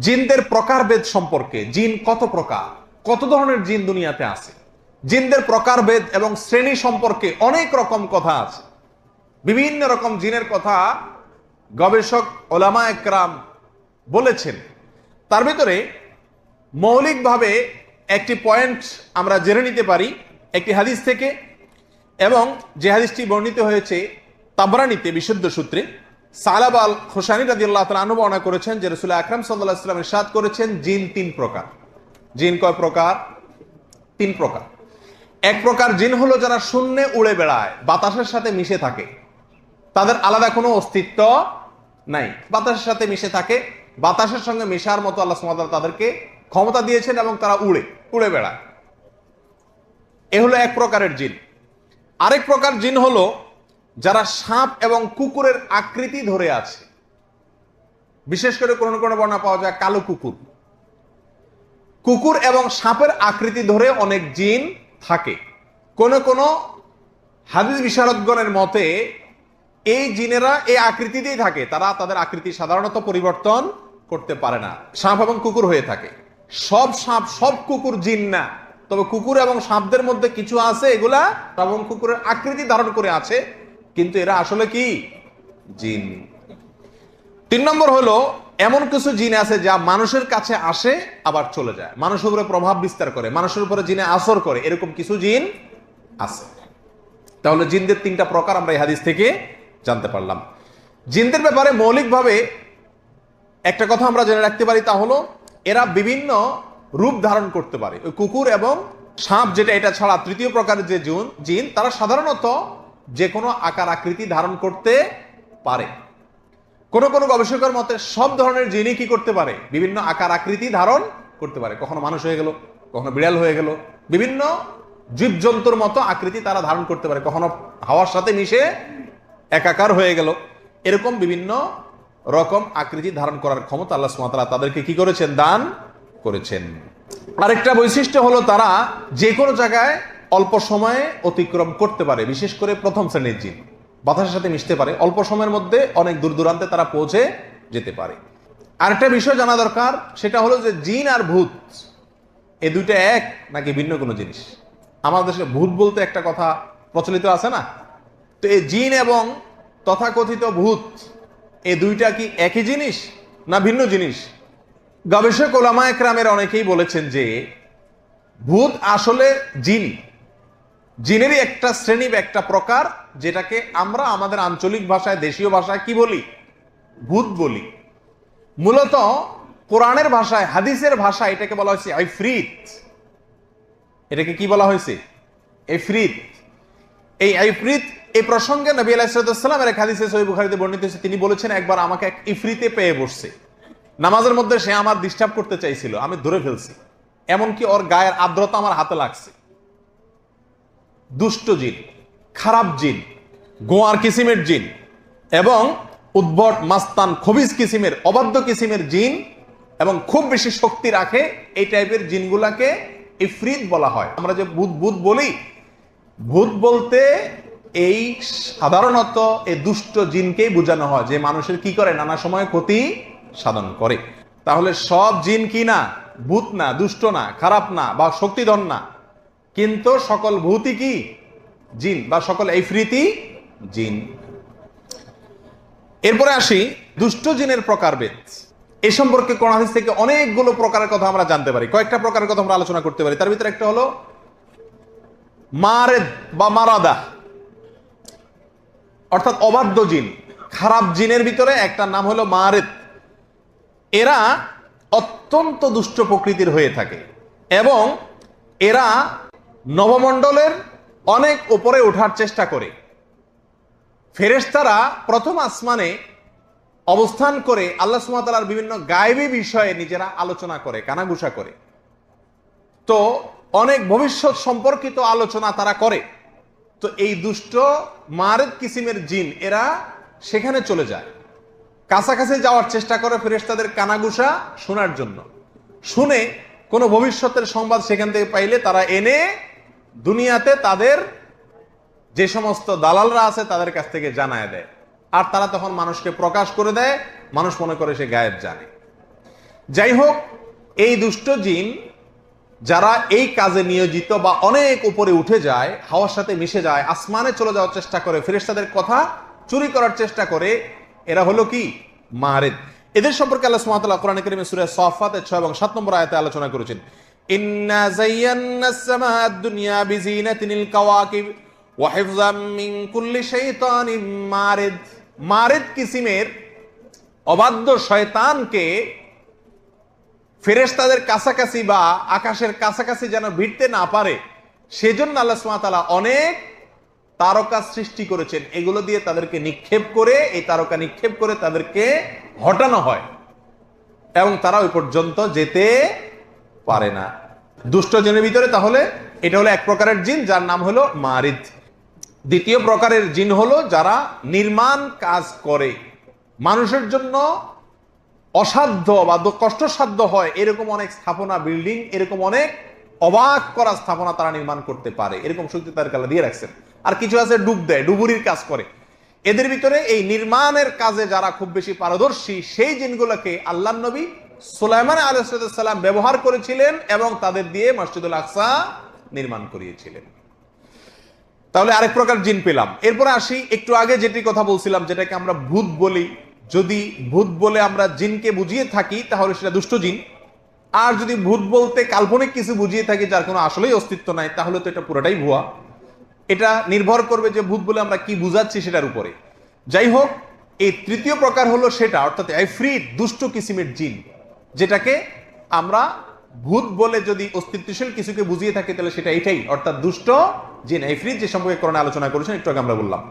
জিনদের প্রকারভেদ সম্পর্কে। জিন কত প্রকার? কত ধরনের জিন দুনিয়াতে আছে? জিনদের প্রকারভেদ এবং শ্রেণি সম্পর্কে অনেক রকম কথা আছে। বিভিন্ন রকম জিনের কথা গবেষক ওলামা একরাম বলেছেন। তার ভিতরে মৌলিকভাবে একটি পয়েন্ট আমরা জেনে নিতে পারি, একটি হাদিস থেকে, এবং যে হাদিসটি বর্ণিত হয়েছে তাবরানিতে বিশুদ্ধ সূত্রে। সালাব আল হোসানি রাজি আল্লাহ তালা অনুবর্ণনা করেছেন যে রসুল আকরাম সাল্লাহ ইসলামের সাদ করেছেন জিন তিন প্রকার। জিন কয় প্রকার? তিন প্রকার। এক প্রকার জিন হলো যারা শূন্যে উড়ে বেড়ায়, বাতাসের সাথে মিশে থাকে। তাদের আলাদা কোনো অস্তিত্ব নাই। বাতাসের সাথে মিশে থাকে, বাতাসের সঙ্গে মেশার মতো আল্লাহ সুমাতাল তাদেরকে ক্ষমতা দিয়েছেন এবং তারা উড়ে উড়ে বেড়ায়। এ হলো এক প্রকারের জিন। আরেক প্রকার জিন হলো যারা সাপ এবং কুকুরের আকৃতি ধরে আছে। বিশেষ করে কোনো কোনো বর্ণনা পাওয়া যায় কালো কুকুর। কুকুর এবং সাপের আকৃতি ধরে অনেক জিন থাকে। কোন কোন হাদিস বিশারদগণের মতে, এই জিনেরা এই আকৃতিতেই থাকে। তারা তাদের আকৃতি সাধারণত পরিবর্তন করতে পারে না। সাপ এবং কুকুর হয়ে থাকে। সব সাপ, সব কুকুর জিন না। তবে কুকুর এবং সাপদের মধ্যে কিছু আছে, এগুলা এবং কুকুরের আকৃতি ধারণ করে আছে। কিন্তু এরা আসলে কি? জিন। তিন নম্বর হলো, এমন কিছু জিন আছে যা মানুষের কাছে আসে, আবার চলে যায়। মানুষের উপরে প্রভাব বিস্তার করে, মানুষের উপরে জিনে আসর করে, এরকম কিছু জিন আছে। তাহলে জিনদের তিনটা প্রকার আমরা এই হাদিস থেকে জানতে পারলাম। জিনদের ব্যাপারে মৌলিকভাবে একটা কথা আমরা জেনে রাখতে পারি তা হলো, এরা বিভিন্ন রূপ ধারণ করতে পারে। ওই কুকুর এবং সাপ, যেটা এটা ছাড়া তৃতীয় প্রকারের যে জুন, জিন, তারা সাধারণত যে কোনো আকার আকৃতি ধারণ করতে পারে। কোন কোন গবেষকের মতে সব ধরনের জিনই কি করতে পারে? বিভিন্ন আকার আকৃতি ধারণ করতে পারে। কখনো মানুষ হয়ে গেল, কখনো বিড়াল হয়ে গেল। বিভিন্ন জীবজন্তুর মতো আকৃতি তারা ধারণ করতে পারে। কখনো হাওয়ার সাথে মিশে একাকার হয়ে গেল। এরকম বিভিন্ন রকম আকৃতি ধারণ করার ক্ষমতা আল্লাহ সুমাতারা তাদেরকে কি করেছেন? দান করেছেন। আরেকটা বৈশিষ্ট্য হলো তারা যে কোনো জায়গায় অল্প সময়ে অতিক্রম করতে পারে, বিশেষ করে প্রথম শ্রেণির জিন। বাতাসের সাথে মিশতে পারে। অল্প সময়ের মধ্যে অনেক দূর দূরান্তে তারা পৌঁছে যেতে পারে। আরেকটা বিষয় জানা দরকার, সেটা হলো যে জিন আর ভূত, এ দুইটা এক নাকি ভিন্ন কোনো জিনিস? আমাদের দেশে ভূত বলতে একটা কথা প্রচলিত আছে না? তো এই জিন এবং তথাকথিত ভূত, এ দুইটা কি একই জিনিস না ভিন্ন জিনিস? গবেষক ওলামা একরামের অনেকেই বলেছেন যে ভূত আসলে জিন। জিনেরই একটা শ্রেণি বা একটা প্রকার যেটাকে আমরা আমাদের আঞ্চলিক ভাষায়, দেশীয় ভাষায় কি বলি? ভূত বলি। মূলত কোরআনের ভাষায়, হাদিসের ভাষায় এটাকে বলা হয়েছে আইফ্রিত। এটাকে কি বলা হয়েছে? এফরিত। এই আইফরিত এই প্রসঙ্গে নবী আলাইসালামের এক হাদিসে সহি বুখারিতে বর্ণিত হয়েছে, তিনি বলেছেন, একবার আমাকে এক ইফরিতে পেয়ে বসছে। নামাজের মধ্যে সে আমার ডিস্টার্ব করতে চাইছিল, আমি ধরে ফেলছি। এমনকি ওর গায়ের আর্দ্রতা আমার হাতে লাগছে। দুষ্ট জিন, খারাপ জিন, গোয়ার কিসিমের জিন এবং উদ্ভট মাস্তান খবিজ কিসিমের, অবাধ্য কিসিমের জিন এবং খুব বেশি শক্তি রাখে এই টাইপের জিনগুলাকে ইফরিত বলা হয়। আমরা যে ভূত ভূত বলি, ভূত বলতে এই সাধারণত এই দুষ্ট জিনকেই বোঝানো হয়, যে মানুষের কি করে, নানা সময় ক্ষতি সাধন করে। তাহলে সব জিন কি না? ভূত না, দুষ্ট না, খারাপ না বা শক্তিধন না। কিন্তু সকল ভূতই কি? জিন, বা সকল ইফরিতি জিন। এরপরে আসি, দুষ্ট জিনের প্রকারভেদ। এ সম্পর্কে কোরআন থেকে অনেকগুলো প্রকারের কথা আমরা জানতে পারি। কয়েকটা প্রকারের কথা আমরা আলোচনা করতে পারি। তার ভিতরে একটা হলো মারেদ বা মারাদা। অর্থাৎ অবাধ্য জিন। খারাপ জিনের ভিতরে একটা নাম হলো মারেদ। এরা অত্যন্ত দুষ্ট প্রকৃতির হয়ে থাকে। এবং এরা নবমণ্ডলের অনেক উপরে ওঠার চেষ্টা করে। ফেরেশতারা প্রথম আসমানে অবস্থান করে আল্লাহ সুমাতালার বিভিন্ন গায়েবী বিষয়ে নিজেরা আলোচনা করে কানাগুসা করে। তো অনেক ভবিষ্যৎ সম্পর্কিত আলোচনা তারা করে। তো এই দুষ্ট মারেদ কিসিমের জিন, এরা সেখানে চলে যায়। কাছাকাছি যাওয়ার চেষ্টা করে ফেরেশতাদের কানাগুসা শোনার জন্য। শুনে কোনো ভবিষ্যতের সংবাদ সেখান থেকে পাইলে তারা এনে দুনিয়াতে তাদের যে সমস্ত দালালরা আছে তাদের কাছ থেকে জানায় দেয়। আর তারা তখন মানুষকে প্রকাশ করে দেয়, মানুষ মনে করে সে গায়েব জানে। যাই হোক, এই দুষ্ট জিন যারা এই কাজে নিয়োজিত বা অনেক উপরে উঠে যায়, হাওয়ার সাথে মিশে যায়, আসমানে চলে যাওয়ার চেষ্টা করে, ফেরেশতাদের কথা চুরি করার চেষ্টা করে, এরা হলো কি? মারেদ। এদের সম্পর্কে আল্লাহ তাআলা কোরআন কারীমে সূরা সাফফাত 6 এবং 7 নম্বর আয়াতে আলোচনা করেছেন। যায়্যান্না আস-সামাআদ দুনিয়া বিজিনাতিনিল কাওয়াকিব, ওয়া হিফযাম মিন কুল্লি শাইতানিন মারিদ। মারিদ কিসিমের অবাধ্য শয়তানকে ফেরেশতাদের কাছাকাছি বা আকাশের কাছাকাছি যেন ভিড়তে না পারে, সেজন্য আল্লাহ তাআলা অনেক তারকা সৃষ্টি করেছেন। এগুলো দিয়ে তাদেরকে নিক্ষেপ করে, এই তারকা নিক্ষেপ করে তাদেরকে হটানো হয়। এবং তারা ওই পর্যন্ত যেতে পারে না। দুষ্ট জিনের ভিতরে তাহলে এটা হলো এক প্রকারের জিন, যার নাম হলো মারিদ। দ্বিতীয় প্রকারের জিন হলো যারা নির্মাণ কাজ করে। মানুষের জন্য অসাধ্য বা কষ্টসাধ্য হয়। এরকম অনেক স্থাপনা, বিল্ডিং, এরকম অনেক অবাক করা স্থাপনা তারা নির্মাণ করতে পারে। এরকম শক্তি তার কালা দিয়ে রাখছেন। আর কিছু আছে ডুব দেয়, ডুবুরির কাজ করে। এদের ভিতরে এই নির্মাণের কাজে যারা খুব বেশি পারদর্শী, সেই জিনগুলোকে আল্লাহ নবী সুলাইমান আলাইসাল্লাম ব্যবহার করেছিলেন এবং তাদের দিয়ে মসজিদুল আকসা নির্মাণ করিয়েছিলেন। তাহলে আরেক প্রকার জিন পেলাম। এরপরে আসি একটু আগে যেটি কথা বলছিলাম, যেটাকে আমরা ভূত বলি। যদি ভূত বলে আমরা জিনকে বুঝিয়ে থাকি, তাহলে সেটা দুষ্ট জিন। আর যদি ভূত বলতে কাল্পনিক কিছু বুঝিয়ে থাকি, যার কোনো আসলেই অস্তিত্ব নাই, তাহলে তো এটা পুরোটাই ভুয়া। এটা নির্ভর করবে যে ভূত বলে আমরা কি বুঝাচ্ছি সেটার উপরে। যাই হোক, এই তৃতীয় প্রকার হলো সেটা, অর্থাৎ এফ্রিট দুষ্ট কিসিমের জিন। যেটাকে আমরা ভূত বলে যদি অস্তিত্বশীল কিছুকে বুঝিয়ে থাকি, তাহলে সেটা এটাই। অর্থাৎ দুষ্ট জিন এফ্রিট যে সম্পর্কে করোনা আলোচনা করেছেন, একটু আগে আমরা বললাম।